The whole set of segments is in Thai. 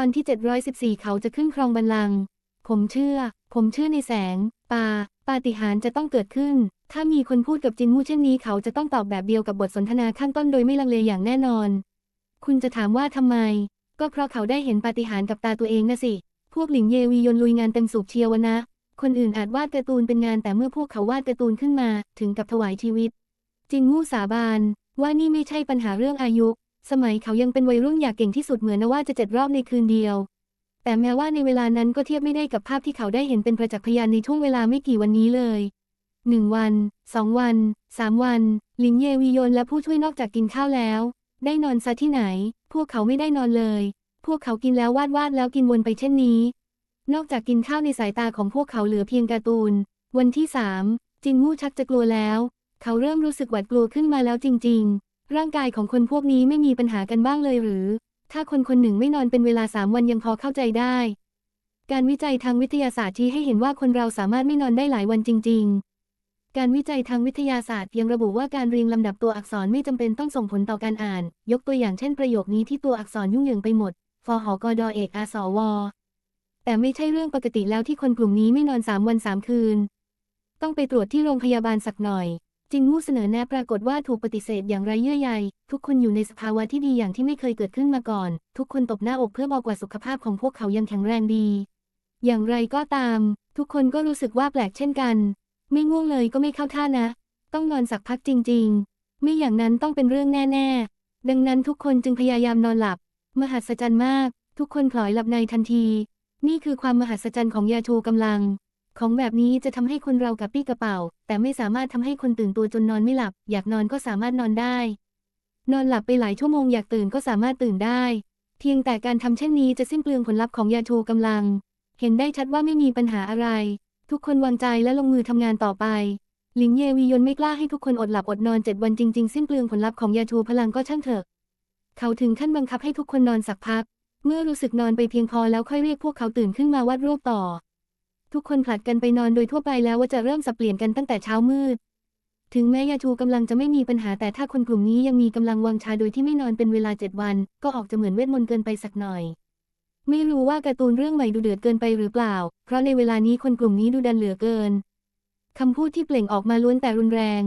ตอนที่ 714 เขาจะขึ้นครองบัลลังก์ผมเชื่อ ผมเชื่อในแสง ปา ปาฏิหาริย์จะต้องเกิดขึ้น ถ้ามีคนพูดกับจินมูเช่นนี้เขาจะต้องตอบแบบเดียวกับบทสนทนาข้างต้นโดยไม่ลังเลอย่างแน่นอน คุณจะถามว่าทำไม ก็เพราะเขาได้เห็นปาฏิหาริย์กับตาตัวเองนะสิ พวกหลิงเยวียนลุยงานเต็มสูบเชียววนะ คนอื่นอาจวาดการ์ตูนเป็นงานแต่เมื่อพวกเขาวาดการ์ตูนขึ้นมา ถึงกับถวายชีวิต จินงูสาบานว่านี่ไม่ใช่ปัญหาเรื่องอายุ สมัยเขายังเป็นวัยรุ่นอยากเก่งที่สุดเหมือนนว่าจะเจ็ดรอบในคืนเดียว แต่แม้ว่าในเวลานั้นก็เทียบไม่ได้กับภาพที่เขาได้เห็นเป็นประจักษ์พยานในช่วงเวลาไม่กี่วันนี้เลยหนึ่งวันสองวันสามวัน ลินเยวียนและผู้ช่วยนอกจากกินข้าวแล้ว ได้นอนซะที่ไหน พวกเขาไม่ได้นอนเลย พวกเขากินแล้ววาดวาดแล้วกินวนไปเช่นนี้ นอกจากกินข้าวในสายตาของพวกเขาเหลือเพียงการ์ตูน วันที่สามจินงูชักจะกลัวแล้ว เขาเริ่มรู้สึกหวาดกลัวขึ้นมาแล้วจริง ๆ ร่างกายของคนพวกนี้ไม่มีปัญหากันบ้างเลยหรือ ถ้าคนคนหนึ่งไม่นอนเป็นเวลาสามวันยังพอเข้าใจได้ การวิจัยทางวิทยาศาสตร์ชี้ให้เห็นว่าคนเราสามารถไม่นอนได้หลายวันจริง ๆ การวิจัยทางวิทยาศาสตร์ยังระบุว่าการเรียงลำดับตัวอักษรไม่จำเป็นต้องส่งผลต่อการอ่าน ยกตัวอย่างเช่นประโยคนี้ที่ตัวอักษรยุ่งเหยิงไปหมดฟหกดเอกอาสวแต่ไม่ใช่เรื่องปกติแล้วที่คนกลุ่มนี้ไม่นอนสามวันสามคืน ต้องไปตรวจที่โรงพยาบาลสักหน่อย จินมูเสนอแนะปรากฏว่าถูกปฏิเสธอย่างไรเยื่อใย ทุกคนอยู่ในสภาวะที่ดีอย่างที่ไม่เคยเกิดขึ้นมาก่อน ทุกคนตบหน้าอกเพื่อบอกว่าสุขภาพของพวกเขายังแข็งแรงดี อย่างไรก็ตาม ทุกคนก็รู้สึกว่าแปลกเช่นกัน ไม่ง่วงเลยก็ไม่เข้าท่านะ ต้องนอนสักพักจริง ๆ ไม่อย่างนั้นต้องเป็นเรื่องแน่ๆ ดังนั้นทุกคนจึงพยายามนอนหลับ มหัศจรรย์มาก ทุกคนพลอยหลับในทันที นี่คือความมหัศจรรย์ของยาชูกำลัง ของแบบนี้จะทำให้คนเรากับปี้กระเป๋า แต่ไม่สามารถทำให้คนตื่นตัวจนนอนไม่หลับ อยากนอนก็สามารถนอนได้ นอนหลับไปหลายชั่วโมงอยากตื่นก็สามารถตื่นได้ เพียงแต่การทำเช่นนี้จะสิ้นเปลืองผลลัพธ์ของยาชูกำลัง เห็นได้ชัดว่าไม่มีปัญหาอะไร ทุกคนวางใจและลงมือทำงานต่อไป หลิงเยวียนไม่กล้าให้ทุกคนอดหลับอดนอนเจ็ดวันจริงๆสิ้นเปลืองผลลัพธ์ของยาชูพลังก็ช่างเถอะ เขาถึงขั้นบังคับให้ทุกคนนอนสักพัก เมื่อรู้สึกนอนไปเพียงพอแล้วค่อยเรียกพวกเขาตื่นขึ้นมาวาดรูปต่อ ทุกคนผลัดกันไปนอนโดยทั่วไปแล้วว่าจะเริ่มสับเปลี่ยนกันตั้งแต่เช้ามืด ถึงแม้ยาชูกำลังจะไม่มีปัญหาแต่ถ้าคนกลุ่มนี้ยังมีกำลังวังชาโดยที่ไม่นอนเป็นเวลาเจ็ดวัน ก็ออกจะเหมือนเวทมนต์เกินไปสักหน่อย ไม่รู้ว่าการ์ตูนเรื่องใหม่ดูเดือดเกินไปหรือเปล่า เพราะในเวลานี้คนกลุ่มนี้ดูดันเหลือเกินคำพูดที่เปล่งออกมาล้วนแต่รุนแรง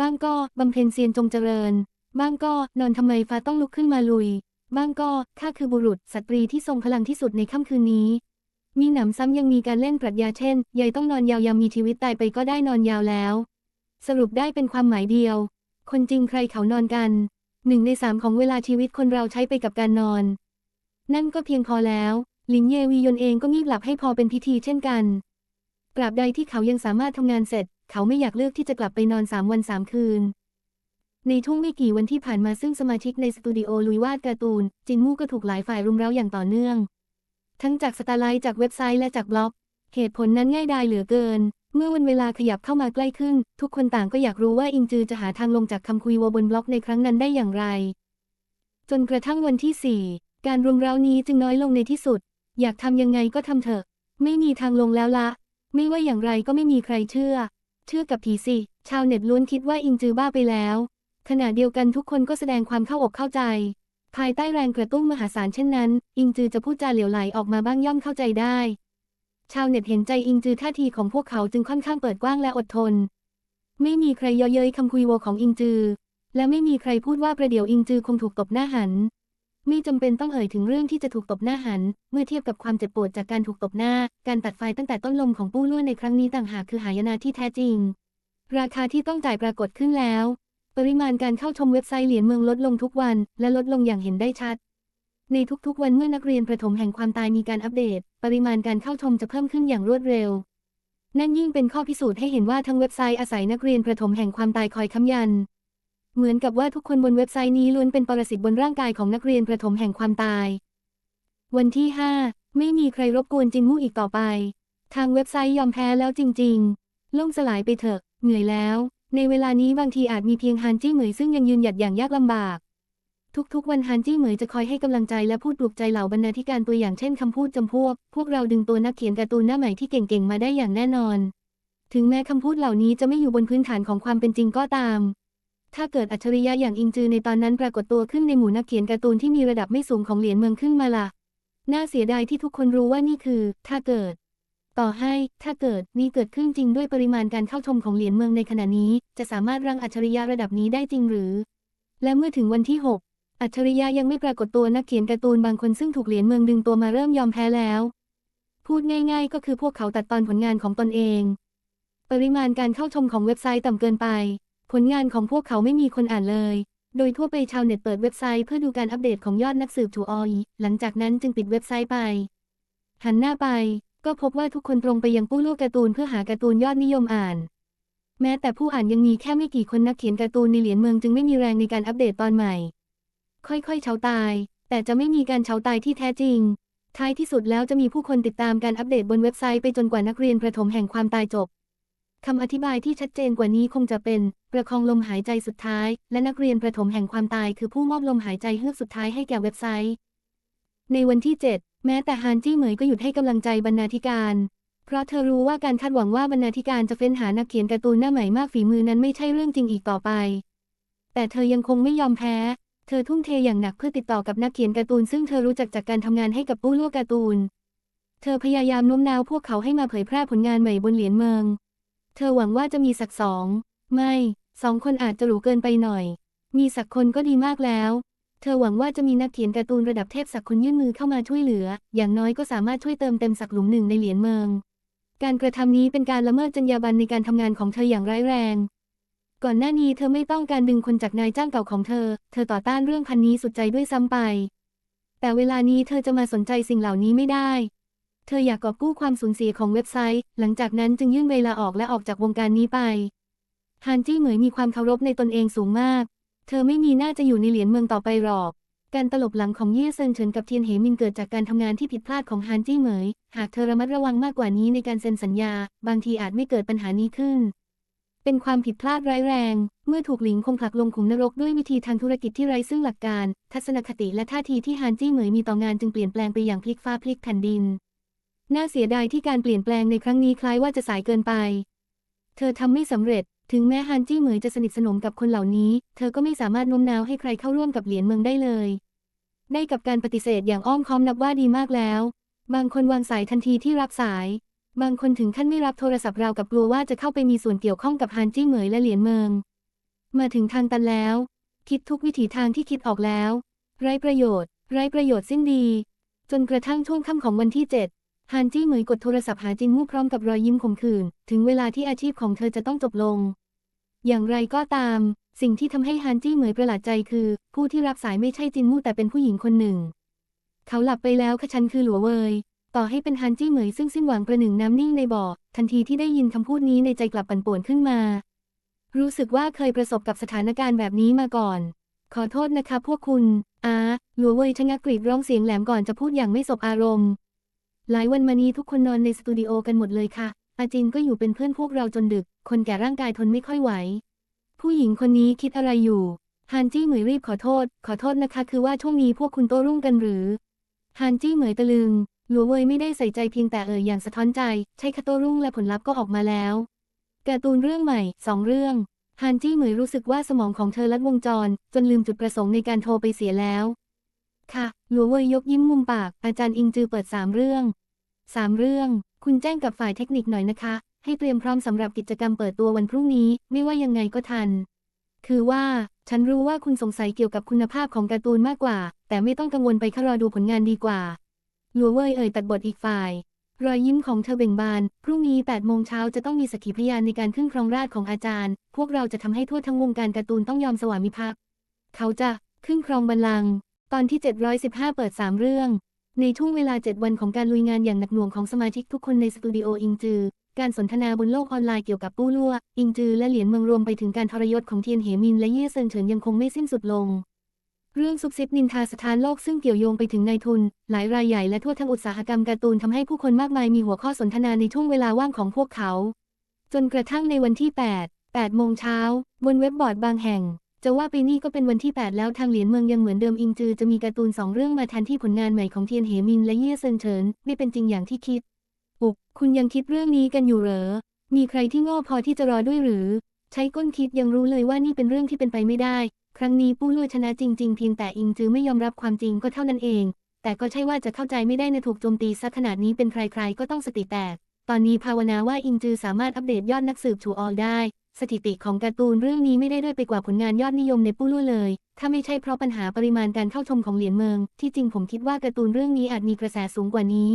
บ้างก็บำเพ็ญเซียนจงเจริญ บ้างก็นอนทำไมฟ้าต้องลุกขึ้นมาลุย บ้างก็ข้าคือบุรุษสตรีที่ทรงพลังที่สุดในค่ำคืนนี้ มีหนำซ้ำยังมีการเล่นปรัชญาเช่น ยายต้องนอนยาวยามมีชีวิตตายไปก็ได้นอนยาวแล้ว สรุปได้เป็นความหมายเดียว คนจริงใครเขานอนกันหนึ่งในสามของเวลาชีวิตคนเราใช้ไปกับการนอน นั่นก็เพียงพอแล้วหลินเยวียนเองก็งีบหลับให้พอเป็นพิธีเช่นกันตราบใดที่เขายังสามารถทำงานเสร็จ เขาไม่อยากเลือกที่จะกลับไปนอนสามวันสามคืน ในช่วงไม่กี่วันที่ผ่านมาซึ่งสมาชิกในสตูดิโอลุยวาดการ์ตูน จินมู่ก็ถูกหลายฝ่ายรุมเร้าอย่างต่อเนื่อง ทั้งจากสตาร์ไลท์จากเว็บไซต์และจากบล็อก เหตุผลนั้นง่ายดายเหลือเกิน เมื่อวันเวลาขยับเข้ามาใกล้ขึ้น ทุกคนต่างก็อยากรู้ว่าอิงจือจะหาทางลงจากคำคุยวบนบล็อกในครั้งนั้นได้อย่างไร จนกระทั่งวันที่ 4 การรุมเร้านี้จึงน้อยลงในที่สุด อยากทำยังไงก็ทำเถอะ ไม่มีทางลงแล้วละ ไม่ว่าอย่างไรก็ไม่มีใครเชื่อ เชื่อกับผีสิ ชาวเน็ตล้วนคิดว่าอิงจือบ้าไปแล้ว ขณะเดียวกันทุกคนก็แสดงความเข้าอกเข้าใจ ภายใต้แรงกระตุ้นมหาศาลเช่นนั้น อิงจือจะพูดจาเหลวไหลออกมาบ้างย่อมเข้าใจได้ ชาวเน็ตเห็นใจอิงจือท่าทีของพวกเขาจึงค่อนข้างเปิดกว้างและอดทน ไม่มีใครเย่อเย้ยคำคุยโวของอิงจือ และไม่มีใครพูดว่าประเดี๋ยวอิงจือคงถูกตบหน้าหัน ไม่จำเป็นต้องเอ่ยถึงเรื่องที่จะถูกตบหน้าหัน เมื่อเทียบกับความเจ็บปวดจากการถูกตบหน้า การตัดไฟตั้งแต่ต้นลมของปู้ล่วนในครั้งนี้ต่างหากคือหายนะที่แท้จริง ราคาที่ต้องจ่ายปรากฏขึ้นแล้ว ปริมาณการเข้าชมเว็บไซต์เหรียญเมืองลดลงทุกวัน และลดลงอย่างเห็นได้ชัด ในทุกๆ วันเมื่อนักเรียนประถมแห่งความตายมีการอัปเดต ปริมาณการเข้าชมจะเพิ่มขึ้นอย่างรวดเร็ว นั่นยิ่งเป็นข้อพิสูจน์ให้เห็นว่าทั้งเว็บไซต์อาศัยนักเรียนประถมแห่งความตายคอยค้ำยัน เหมือนกับว่าทุกคนบนเว็บไซต์นี้ล้วนเป็นปรสิตบนร่างกายของนักเรียนประถมแห่งความตาย วันที่ 5 ไม่มีใครรบกวนจินมู่อีกต่อไป ทางเว็บไซต์ยอมแพ้แล้วจริง ๆ ล่มสลายไปเถอะ เหนื่อยแล้ว ในเวลานี้บางทีอาจมีเพียงฮานจี้เหมยซึ่งยังยืนหยัดอย่างยากลำบาก ทุกๆ วันฮานจี้เหมยจะคอยให้กำลังใจและพูดปลุกใจเหล่าบรรณาธิการตัวอย่างเช่นคำพูดจำพวก พวกเราดึงตัวนักเขียนการ์ตูนหน้าใหม่ที่เก่งๆ มาได้อย่างแน่นอน ถึงแม้คำพูดเหล่านี้จะไม่อยู่บนพื้นฐานของความเป็นจริงก็ตาม ถ้าเกิดอัจฉริยะอย่างอิงจือในตอนนั้นปรากฏตัวขึ้นในหมู่นักเขียนการ์ตูนที่มีระดับไม่สูงของเหรียญเมืองขึ้นมาล่ะ น่าเสียดายที่ทุกคนรู้ว่านี่คือ ถ้าเกิด ต่อให้ถ้าเกิดนี่เกิดขึ้นจริงด้วยปริมาณการเข้าชมของเหรียญเมืองในขณะนี้ จะสามารถรังอัจฉริยะระดับนี้ได้จริงหรือ และเมื่อถึงวันที่ 6 อัจฉริยะยังไม่ปรากฏตัวนักเขียนการ์ตูนบางคนซึ่งถูกเหรียญเมืองดึงตัวมาเริ่มยอมแพ้แล้ว พูดง่าย ๆ ก็คือพวกเขาตัดตอนผลงานของตนเอง ปริมาณการเข้าชมของเว็บไซต์ต่ำเกินไป ผลงานของพวกเขาไม่มีคนอ่านเลย โดยทั่วไปชาวเน็ตเปิดเว็บไซต์เพื่อดูการอัปเดตของยอดนักสืบถูออยหลังจากนั้นจึงปิดเว็บไซต์ไปหันหน้าไป ก็พบว่าทุกคนตรงไปยังผู้โลกการ์ตูนเพื่อหาการ์ตูนยอดนิยมอ่าน แม้แต่ผู้อ่านยังมีแค่ไม่กี่คนนักเขียนการ์ตูนในเหรียญเมืองจึงไม่มีแรงในการอัปเดตตอนใหม่ ค่อยๆเฉาตาย แต่จะไม่มีการเฉาตายที่แท้จริง ท้ายที่สุดแล้วจะมีผู้คนติดตามการอัปเดตบนเว็บไซต์ไปจนกว่านักเรียนประถมแห่งความตายจบคำอธิบายที่ชัดเจนกว่านี้คงจะเป็น ประคองลมหายใจสุดท้าย และนักเรียนประถมแห่งความตายคือผู้มอบลมหายใจเฮือกสุดท้ายให้แก่เว็บไซต์ ในวันที่ 7 แม้แต่ฮานจี้เหมยก็หยุดให้กำลังใจบรรณาธิการ เพราะเธอรู้ว่าการคาดหวังว่าบรรณาธิการจะเฟ้นหานักเขียนการ์ตูนหน้าใหม่มากฝีมือนั้นไม่ใช่เรื่องจริงอีกต่อไป แต่เธอยังคงไม่ยอมแพ้ เธอทุ่มเทอย่างหนักเพื่อติดต่อกับนักเขียนการ์ตูนซึ่งเธอรู้จักจากการทำงานให้กับผู้ลวกการ์ตูน เธอพยายามโน้มน้าวพวกเขาให้มาเผยแพร่ผลงานใหม่บนเหรียญเมือง เธอหวังว่าจะมีสักสอง ไม่ สองคนอาจจะหรูเกินไปหน่อย มีสักคนก็ดีมากแล้ว เธอหวังว่าจะมีนักเขียนการ์ตูนระดับเทพสักคนยื่นมือเข้ามาช่วยเหลือ อย่างน้อยก็สามารถช่วยเติมเต็มสักหลุมหนึ่งในเหรียญเมือง การกระทำนี้เป็นการละเมิดจรรยาบรรณในการทำงานของเธออย่างร้ายแรง ก่อนหน้านี้เธอไม่ต้องการดึงคนจากนายจ้างเก่าของเธอ เธอต่อต้านเรื่องพันนี้สุดใจด้วยซ้ำไป แต่เวลานี้เธอจะมาสนใจสิ่งเหล่านี้ไม่ได้ เธออยากกอบกู้ความสูญเสียของเว็บไซต์ หลังจากนั้นจึงยื่นเวลาออกและออกจากวงการนี้ไป ฮานจี้เหมยมีความเคารพในตนเองสูงมาก เธอไม่มีหน้าจะอยู่ในเหรียญเมืองต่อไปหรอก การตลบหลังของเย่เซินเฉินกับเทียนเหมินเกิดจากการทำงานที่ผิดพลาดของฮานจี้เหมย หากเธอระมัดระวังมากกว่านี้ในการเซ็นสัญญา บางทีอาจไม่เกิดปัญหานี้ขึ้น เป็นความผิดพลาดร้ายแรง เมื่อถูกหลิงคงผลักลงขุมนรกด้วยวิธีทางธุรกิจที่ไร้ซึ่งหลักการ ทัศนคติและท่าทีที่ฮานจี้เหมยมีต่องานจึงเปลี่ยนแปลงไปอย่างพลิกฟ้าพลิกแผ่นดิน น่าเสียดายที่การเปลี่ยนแปลงในครั้งนี้คล้ายว่าจะสายเกินไป เธอทำไม่สำเร็จ ถึงแม้ฮันจี้เหมยจะสนิทสนมกับคนเหล่านี้ เธอก็ไม่สามารถโน้มน้าวให้ใครเข้าร่วมกับเหรียญเมืองได้เลย ได้กับการปฏิเสธอย่างอ้อมค้อมนับว่าดีมากแล้ว บางคนวางสายทันทีที่รับสาย บางคนถึงขั้นไม่รับโทรศัพท์ราวกับกลัวว่าจะเข้าไปมีส่วนเกี่ยวข้องกับฮันจี้เหมยและเหรียญเมือง มาถึงทางตันแล้ว คิดทุกวิถีทางที่คิดออกแล้ว ไร้ประโยชน์ ไร้ประโยชน์สิ้นดี จนกระทั่งช่วงค่ำของวันที่7ฮานจี้เหมยกดโทรศัพท์หาจินมู่พร้อมกับรอยยิ้มขมขื่นถึงเวลาที่อาชีพของเธอจะต้องจบลง อย่างไรก็ตาม สิ่งที่ทำให้ฮานจี้เหมยประหลาดใจคือ ผู้ที่รับสายไม่ใช่จินมู่แต่เป็นผู้หญิงคนหนึ่ง เขาหลับไปแล้วค่ะฉันคือหลัวเวยต่อให้เป็นฮานจี้เหมยซึ่งสิ้นหวังประหนึ่งน้ำนิ่งในบ่อ ทันทีที่ได้ยินคำพูดนี้ในใจกลับปั่นป่วนขึ้นมา รู้สึกว่าเคยประสบกับสถานการณ์แบบนี้มาก่อน ขอโทษนะคะพวกคุณอาหลัวเวยชะงักกรีดร้องเสียงแหลมก่อนจะพูดอย่างไม่สบอารมณ์ หลายวันมานี้ทุกคนนอนในสตูดิโอกันหมดเลยค่ะ อาจินก็อยู่เป็นเพื่อนพวกเราจนดึก คนแก่ร่างกายทนไม่ค่อยไหว ผู้หญิงคนนี้คิดอะไรอยู่ ฮานจี้เหมยรีบขอโทษ ขอโทษนะคะ คือว่าช่วงนี้พวกคุณโต้รุ่งกันหรือ ฮานจี้เหมยตะลึง หลัวเวยไม่ได้ใส่ใจเพียงแต่เอ่ยอย่างสะท้อนใจ ใช่ค่ะโต้รุ่งและผลลัพธ์ก็ออกมาแล้วการ์ตูนเรื่องใหม่สองเรื่อง ฮานจี้เหมยรู้สึกว่าสมองของเธอลัดวงจร จนลืมจุดประสงค์ในการโทรไปเสียแล้ว ค่ะ หลัวเวยยกยิ้มมุมปาก อาจารย์อิงจือเปิดสามเรื่องสามเรื่อง คุณแจ้งกับฝ่ายเทคนิคหน่อยนะคะ ให้เตรียมพร้อมสำหรับกิจกรรมเปิดตัววันพรุ่งนี้ ไม่ว่ายังไงก็ทัน คือว่า ฉันรู้ว่าคุณสงสัยเกี่ยวกับคุณภาพของการ์ตูนมากกว่า แต่ไม่ต้องกังวลไปค่ะรอดูผลงานดีกว่าหลัวเว่ยเอ่ยตัดบทอีกฝ่าย รอยยิ้มของเธอเบ่งบาน พรุ่งนี้8โมงเช้าจะต้องมีสักขีพยานในการขึ้นครองราชของอาจารย์ พวกเราจะทำให้ทั่วทั้งวงการการ์ตูนต้องยอมสวามิภักดิ์เขาจะขึ้นครองบัลลังก์ตอนที่ 715 เปิด 3 เรื่อง ในช่วงเวลา 7 วันของการลุยงานอย่างหนักหน่วงของสมาชิกทุกคนในสตูดิโออิงจือ การสนทนาบนโลกออนไลน์เกี่ยวกับปู้ลั่ว อิงจือและเหรียญเมืองรวมไปถึงการทรยศของเทียนเหมินและเย่เซินเฉินยังคงไม่สิ้นสุดลง เรื่องซุบซิบนินทาสถานโลกซึ่งเกี่ยวโยงไปถึงนายทุน หลายรายใหญ่และทั่วทั้งอุตสาหกรรมการ์ตูนทำให้ผู้คนมากมายมีหัวข้อสนทนาในช่วงเวลาว่างของพวกเขา จนกระทั่งในวันที่ 8 8โมงเช้าบนเว็บบอร์ดบางแห่ง จะว่าไปนี่ก็เป็นวันที่ 8 แล้วทางเหรียญเมืองยังเหมือนเดิมอิงจือจะมีการ์ตูนสองเรื่องมาแทนที่ผลงานใหม่ของเทียนเหมินและเย่เซินเฉินไม่เป็นจริงอย่างที่คิดปุก คุณยังคิดเรื่องนี้กันอยู่เหรอ มีใครที่โง่พอที่จะรอด้วยหรือ ใช้ก้นคิดยังรู้เลยว่านี่เป็นเรื่องที่เป็นไปไม่ได้ ครั้งนี้ปู้ลุยชนะจริง ๆ เพียงแต่อิงจือไม่ยอมรับความจริงก็เท่านั้นเอง แต่แต่ก็ใช่ว่าจะเข้าใจไม่ได้นะถูกโจมตีซะขนาดนี้เป็นใครๆก็ต้องสติแตก ตอนนี้ภาวนาว่าอิงจือสามารถอัปเดตยอดนักสืบชูออลได้ สถิติของการ์ตูนเรื่องนี้ไม่ได้ด้อยไปกว่าผลงานยอดนิยมในปู้ลู่เลย ถ้าไม่ใช่เพราะปัญหาปริมาณการเข้าชมของเหรียญเมือง ที่จริงผมคิดว่าการ์ตูนเรื่องนี้อาจมีกระแสสูงกว่านี้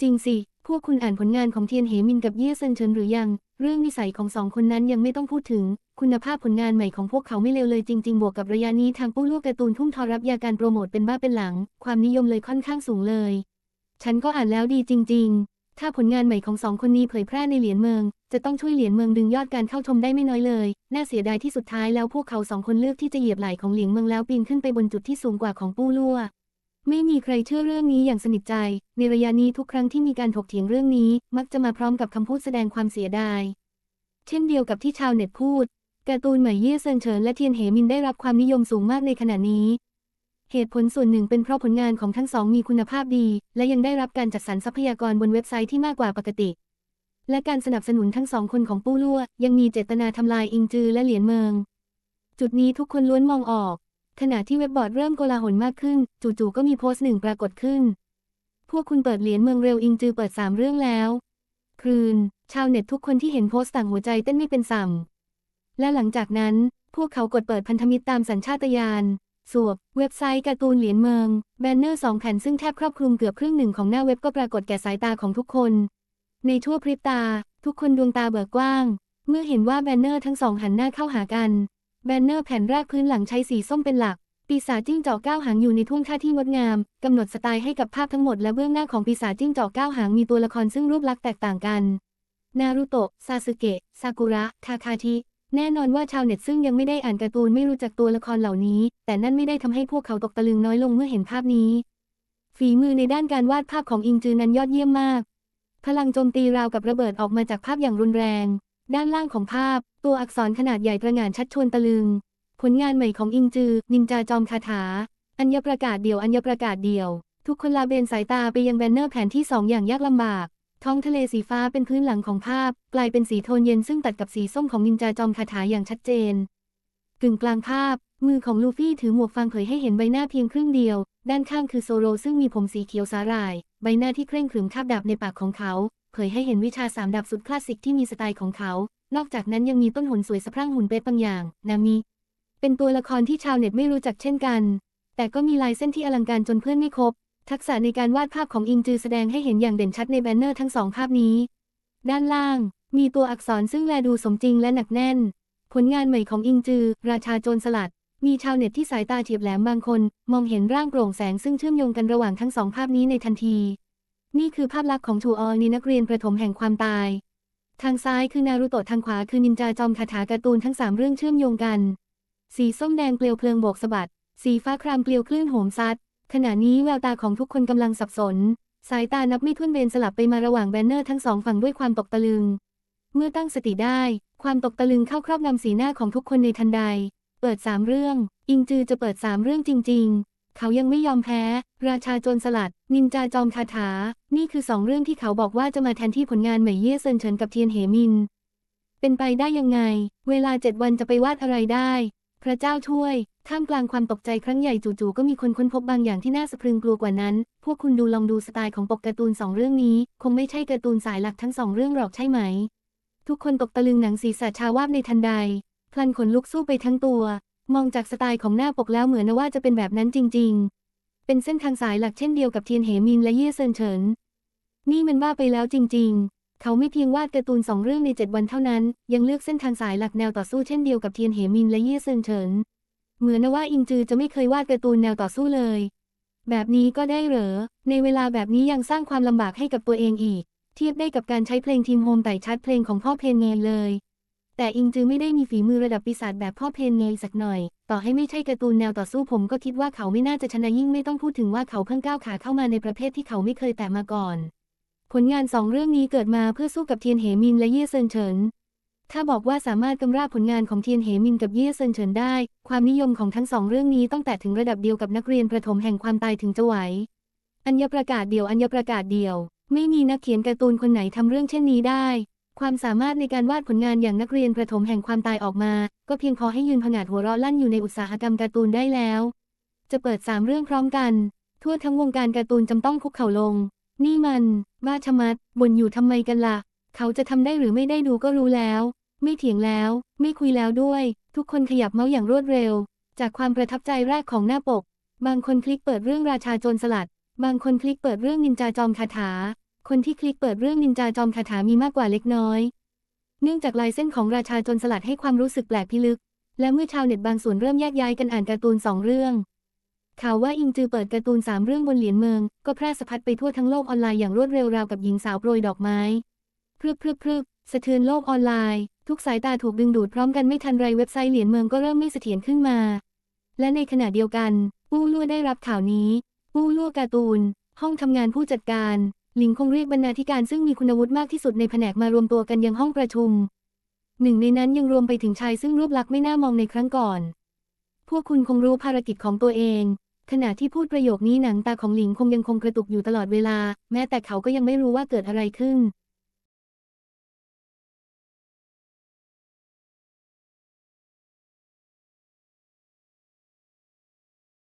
จริงสิ พวกคุณอ่านผลงานของเทียนเหมินกับเย่เซินเฉินหรือยัง เรื่องนิสัยของสองคนนั้นยังไม่ต้องพูดถึง คุณภาพผลงานใหม่ของพวกเขาไม่เลวเลยจริง ๆ บวกกับระยะนี้ทางปู้ลู่การ์ตูนทุ่มทอรับยาการโปรโมทเป็นบ้าเป็นหลัง ความนิยมเลยค่อนข้างสูงเลย ฉันก็อ่านแล้วดีจริง ๆ ถ้าผลงานใหม่ของสองคนนี้เผยแพร่ในเหรียญเมือง จะต้องช่วยเหรียญเมืองดึงยอดการเข้าชมได้ไม่น้อยเลย น่าเสียดายที่สุดท้ายแล้วพวกเขาสองคนเลือกที่จะเหยียบไหล่ของเหลียงเมืองแล้วปีนขึ้นไปบนจุดที่สูงกว่าของปู้ลั่วไม่มีใครเชื่อเรื่องนี้อย่างสนิทใจ ในระยะนี้ทุกครั้งที่มีการถกเถียงเรื่องนี้ มักจะมาพร้อมกับคำพูดแสดงความเสียดาย เช่นเดียวกับที่ชาวเน็ตพูด การ์ตูนใหม่เย่เซินเฉินและเทียนเหมินได้รับความนิยมสูงมากในขณะนี้ เหตุผลส่วนหนึ่งเป็นเพราะผลงานของทั้งสองมีคุณภาพดี และยังได้รับการจัดสรรทรัพยากรบนเว็บไซต์ที่มากกว่าปกติ และการสนับสนุนทั้งสองคนของปู้ลั่วยังมีเจตนาทำลายอิงจือและเหรียญเมือง จุดนี้ทุกคนล้วนมองออก ขณะที่เว็บบอร์ดเริ่มโกลาหลมากขึ้น จู่ๆก็มีโพสต์หนึ่งปรากฏขึ้น พวกคุณเปิดเหรียญเมืองเร็วอิงจือเปิดสามเรื่องแล้วครืน ชาวเน็ตทุกคนที่เห็นโพสต์ต่างหัวใจเต้นไม่เป็นสัมและหลังจากนั้น พวกเขากดเปิดพันธมิตรตามสัญชาตญาณสวบเว็บไซต์การ์ตูนเหรียญเมือง แบนเนอร์สองแผ่นซึ่งแทบครอบคลุมเกือบครึ่งหนึ่งของหน้าเว็บก็ปรากฏแก่สายตาของทุกคน ในชั่วพริบตา ทุกคนดวงตาเบิกกว้าง เมื่อเห็นว่าแบนเนอร์ทั้งสองหันหน้าเข้าหากัน แบนเนอร์แผ่นแรกพื้นหลังใช้สีส้มเป็นหลัก ปีศาจจิ้งจอกเก้าหางอยู่ในท่วงท่าที่งดงาม กำหนดสไตล์ให้กับภาพทั้งหมดและเบื้องหน้าของปีศาจจิ้งจอกเก้าหางมีตัวละครซึ่งรูปลักษณ์แตกต่างกัน นารูโตะ ซาสึเกะ ซากุระ ทาคาทิแน่นอนว่าชาวเน็ตซึ่งยังไม่ได้อ่านการ์ตูนไม่รู้จักตัวละครเหล่านี้ แต่นั่นไม่ได้ทำให้พวกเขาตกตะลึงน้อยลงเมื่อเห็นภาพนี้ ฝีมือในด้านการวาดภาพของอิงจือนั้นยอดเยี่ยมมาก พลังโจมตีราวกับระเบิดออกมาจากภาพอย่างรุนแรง ด้านล่างของภาพ ตัวอักษรขนาดใหญ่ตระหง่านชัดชวนตะลึง ผลงานใหม่ของอิงจือ นินจาจอมคาถา อัญญประกาศเดี่ยวอัญญประกาศเดี่ยว ทุกคนลาเบนสายตาไปยังแบนเนอร์แผนที่สองอย่างยากลำบาก ท้องทะเลสีฟ้าเป็นพื้นหลังของภาพ กลายเป็นสีโทนเย็นซึ่งตัดกับสีส้มของนินจาจอมคาถาอย่างชัดเจน กึ่งกลางภาพ มือของลูฟี่ถือหมวกฟางเผยให้เห็นใบหน้าเพียงครึ่งเดียว ด้านข้างคือโซโรซึ่งมีผมสีเขียวสาหร่าย ใบหน้าที่เคร่งขรึมคาบดาบในปากของเขา เผยให้เห็นวิชาสามดาบสุดคลาสสิกที่มีสไตล์ของเขา นอกจากนั้นยังมีต้นหนสวยสะพรั่งหุ่นเป๊ะบางอย่าง นามิ เป็นตัวละครที่ชาวเน็ตไม่รู้จักเช่นกัน แต่ก็มีลายเส้นที่อลังการจนเพื่อนไม่ครบ ทักษะในการวาดภาพของอิงจือแสดงให้เห็นอย่างเด่นชัดในแบนเนอร์ทั้งสองภาพนี้ ด้านล่าง มีตัวอักษรซึ่งแลดูสมจริงและหนักแน่น ผลงานใหม่ของอิงจือ ราชาโจรสลัด มีชาวเน็ตที่สายตาเฉียบแหลมบางคน มองเห็นร่างโปร่งแสงซึ่งเชื่อมโยงกันระหว่างทั้งสองภาพนี้ในทันที นี่คือภาพลักษณ์ของชูออนีนักเรียนประถมแห่งความตาย ทางซ้ายคือนารูโตะทางขวาคือนินจาจอมคาถาการ์ตูนทั้งสามเรื่องเชื่อมโยงกัน สีส้มแดงเปลวเพลิงโบกสะบัด สีฟ้าครามเปลวคลื่นโหมซัด ขณะนี้แววตาของทุกคนกำลังสับสน สายตานับไม่ถ้วนเบนสลับไปมาระหว่างแบนเนอร์ทั้งสองฝั่งด้วยความตกตะลึง เมื่อตั้งสติได้ ความตกตะลึงเข้าครอบงำสีหน้าของทุกคนในทันใด เปิดสามเรื่อง อิงจือจะเปิดสามเรื่องจริง ๆ เขายังไม่ยอมแพ้ ราชาโจรสลัด นินจาจอมคาถา นี่คือสองเรื่องที่เขาบอกว่าจะมาแทนที่ผลงานเหมยเย่เซินเฉินกับเทียนเหมิน เป็นไปได้ยังไง เวลาเจ็ดวันจะไปวาดอะไรได้ พระเจ้าช่วย ท่ามกลางความตกใจครั้งใหญ่จู่ๆก็มีคนค้นพบบางอย่างที่น่าสะพรึงกลัวกว่านั้น พวกคุณดูลองดูสไตล์ของปกการ์ตูนสองเรื่องนี้ คงไม่ใช่การ์ตูนสายหลักทั้งสองเรื่องหรอกใช่ไหม ทุกคนตกตะลึงหนังศีรษะชาวาบในทันใด พลันขนลุกสู้ไปทั้งตัว มองจากสไตล์ของหน้าปกแล้วเหมือนว่าจะเป็นแบบนั้นจริง ๆ เป็นเส้นทางสายหลักเช่นเดียวกับเทียนเหมินและเย่เซินเฉิน นี่มันบ้าไปแล้วจริง ๆ เขาไม่เพียงวาดการ์ตูนสองเรื่องในเจ็ดวันเท่านั้น ยังเลือกเส้นทางสายหลักแนวต่อสู้เช่นเดียวกับเทียนเหมินและเย่เซินเฉิน เหมือนว่าอิงจือจะไม่เคยวาดการ์ตูนแนวต่อสู้เลย แบบนี้ก็ได้เหรอ ในเวลาแบบนี้ยังสร้างความลำบากให้กับตัวเองอีก เทียบได้กับการใช้เพลงทีมโฮมไต่ชัดเพลงของพ่อเพนเงยเลย แต่อิงจือไม่ได้มีฝีมือระดับปีศาจแบบพ่อเพนเงยสักหน่อย ต่อให้ไม่ใช่การ์ตูนแนวต่อสู้ผมก็คิดว่าเขาไม่น่าจะชนะยิ่งไม่ต้องพูดถึงว่าเขาเพิ่งก้าวขาเข้ามาในประเภทที่เขาไม่เคยแตะมาก่อน ผลงานสองเรื่องนี้เกิดมาเพื่อสู้กับเทียนเหมินและเย่เซินเฉิน ถ้าบอกว่าสามารถกำราบผลงานของเทียนเหมินกับเย่เซินเฉินได้ ความนิยมของทั้งสองเรื่องนี้ต้องแตะถึงระดับเดียวกับนักเรียนประถมแห่งความตายถึงจะไหว อัญญประกาศเดียวอัญญประกาศเดียว ไม่มีนักเขียนการ์ตูนคนไหนทำเรื่องเช่นนี้ได้ ความสามารถในการวาดผลงานอย่างนักเรียนประถมแห่งความตายออกมา ก็เพียงพอให้ยืนผงาดหัวเราะลั่นอยู่ในอุตสาหกรรมการ์ตูนได้แล้ว จะเปิดสามเรื่องพร้อมกัน ทั่วทั้งวงการการ์ตูนจำต้องคุกเข่าลง นี่มัน บ้าชะมัดบ่นอยู่ทำไมกันล่ะ เขาจะทำได้หรือไม่ได้ดูก็รู้แล้ว ไม่เถียงแล้ว ไม่คุยแล้วด้วย ทุกคนขยับเมาส์อย่างรวดเร็ว จากความประทับใจแรกของหน้าปก บางคนคลิกเปิดเรื่องราชาโจรสลัด บางคนคลิกเปิดเรื่องนินจาจอมคาถา คนที่คลิกเปิดเรื่องนินจาจอมคาถามีมากกว่าเล็กน้อย เนื่องจากลายเส้นของราชาจรสลัดให้ความรู้สึกแปลกพิลึก และเมื่อชาวเน็ตบางส่วนเริ่มแยกย้ายกันอ่านการ์ตูนสองเรื่อง ข่าวว่าอิงจือเปิดการ์ตูนสามเรื่องบนเหรียญเมือง ก็แพร่สะพัดไปทั่วทั้งโลกออนไลน์อย่างรวดเร็วราวกับหญิงสาวโปรยดอกไม้พรึบพรึบพรึบสะเทือนโลกออนไลน์ ทุกสายตาถูกดึงดูดพร้อมกันไม่ทันไรเว็บไซต์เหรียญเมืองก็เริ่มไม่เสถียรขึ้นมา และในขณะเดียวกัน ปู้ลั่วได้รับข่าวนี้ปู้ลั่วการ์ตูน ห้องทำงานผู้จัดการ หลิงคงเรียกบรรณาธิการซึ่งมีคุณวุฒิมากที่สุดในแผนกมารวมตัวกันยังห้องประชุม หนึ่งในนั้นยังรวมไปถึงชายซึ่งรูปลักษณ์ไม่น่ามองในครั้งก่อน พวกคุณคงรู้ภารกิจของตัวเอง ขณะที่พูดประโยคนี้หนังตาของหลิงคงยังคงกระตุกอยู่ตลอดเวลา แม้แต่เขาก็ยังไม่รู้ว่าเกิดอะไรขึ้น